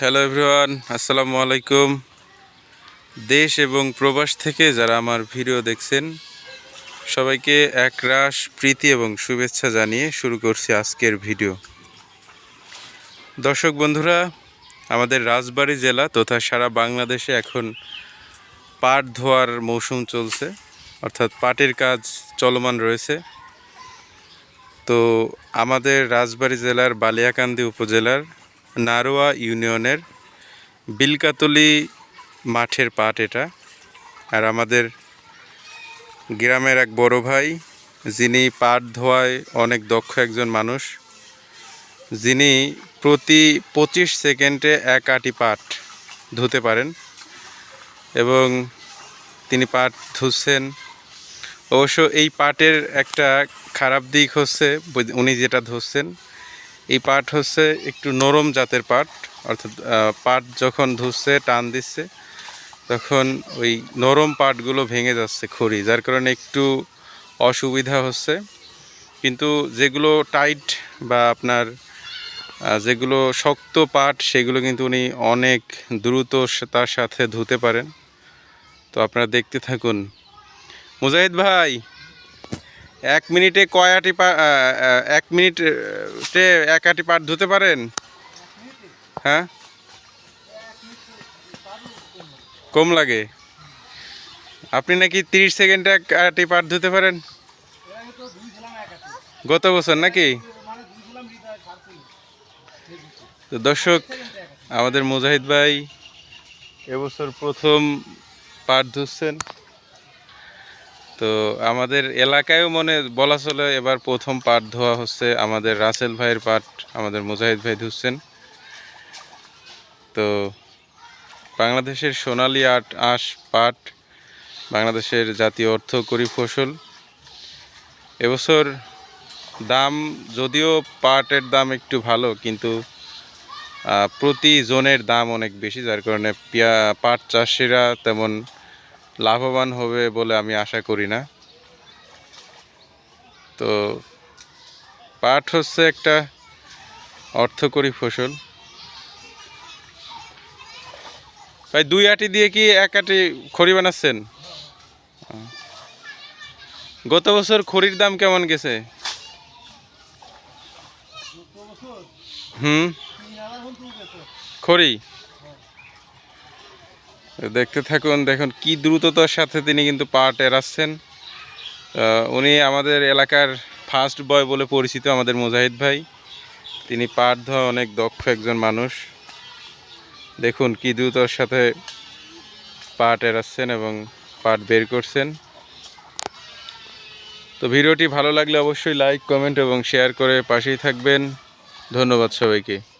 Hello everyone আসসালামু আলাইকুম দেশ এবং প্রবাস থেকে যারা আমার ভিডিও দেখছেন, সবাইকে একরাশ প্রীতি এবং শুভেচ্ছা জানিয়ে শুরু করছি আজকের ভিডিও। দর্শক বন্ধুরা, আমাদের রাজবাড়ী জেলা তথা সারা বাংলাদেশে এখন পাট ধোয়ার মৌসুম চলছে, অর্থাৎ পাটের কাজ চলমান রয়েছে। তো আমাদের রাজবাড়ী জেলার বালিয়াকান্দি উপজেলার নারোয়া ইউনিয়নের বিলকাতলি মাঠের পাট এটা। আর আমাদের গ্রামের এক বড় ভাই, যিনি পাট ধোয়ায় অনেক দক্ষ একজন মানুষ, যিনি প্রতি পঁচিশ সেকেন্ডে এক আটি পাট ধুতে পারেন এবং তিনি পাট ধুচ্ছেন। অবশ্য এই পাটের একটা খারাপ দিক হচ্ছে, উনি যেটা ধরছেন এই পাট হচ্ছে একটু নরম জাতের পাট, অর্থাৎ পাট যখন ধুচ্ছে টান দিচ্ছে, তখন ওই নরম পাটগুলো ভেঙে যাচ্ছে খড়ি, যার কারণে একটু অসুবিধা হচ্ছে। কিন্তু যেগুলো টাইট বা আপনার যেগুলো শক্ত পাট, সেগুলো কিন্তু উনি অনেক দ্রুত তার সাথে ধুতে পারেন। তো আপনারা দেখতে থাকুন। মুজাহিদ ভাই এক মিনিটে কয় আটি পা এক মিনিটে এক আটি পাট ধুতে পারেন? হ্যাঁ? কম লাগে। আপনি নাকি তিরিশ সেকেন্ডে এক আটি পাট ধুতে পারেন? গত বছর নাকি? তো দর্শক, আমাদের মুজাহিদ ভাই এবছর প্রথম পাট ধুচ্ছেন। তো আমাদের এলাকায়ও মনে বলা চলে, এবার প্রথম পাট ধোয়া হচ্ছে আমাদের রাসেল ভাইয়ের পাট আমাদের মুজাহিদ ভাই ধুচ্ছেন। তো বাংলাদেশের সোনালী আট আঁশ পাট, বাংলাদেশের জাতীয় অর্থকরী ফসল। এবছর দাম যদিও পাটের দাম একটু ভালো, কিন্তু প্রতি জনের দাম অনেক বেশি, যার কারণে পাট চাষিরা তেমন লাভবান হবে বলে আমি আশা করি না। তো পাট হচ্ছে একটা অর্থকরী ফসল। ভাই, দুই আটি দিয়ে কি এক আটি খড়ি বানাচ্ছেন? গত বছর খড়ির দাম কেমন গেছে? হুম? খড়ি? দেখতে থাকুন দেখুন কি দ্রুততার সাথে তিনি কিন্তু পাট এড়াচ্ছেন। আহ, উনি আমাদের এলাকার ফার্স্ট বয় বলে পরিচিত আমাদের মুজাহিদ ভাই। তিনি পাট ধোয়া অনেক দক্ষ একজন মানুষ। দেখুন কি দ্রুততার সাথে পাট এড়াচ্ছেন এবং পাট বের করছেন। তো ভিডিওটি ভালো লাগলে অবশ্যই লাইক কমেন্ট এবং শেয়ার করে পাশেই থাকবেন। ধন্যবাদ সবাইকে।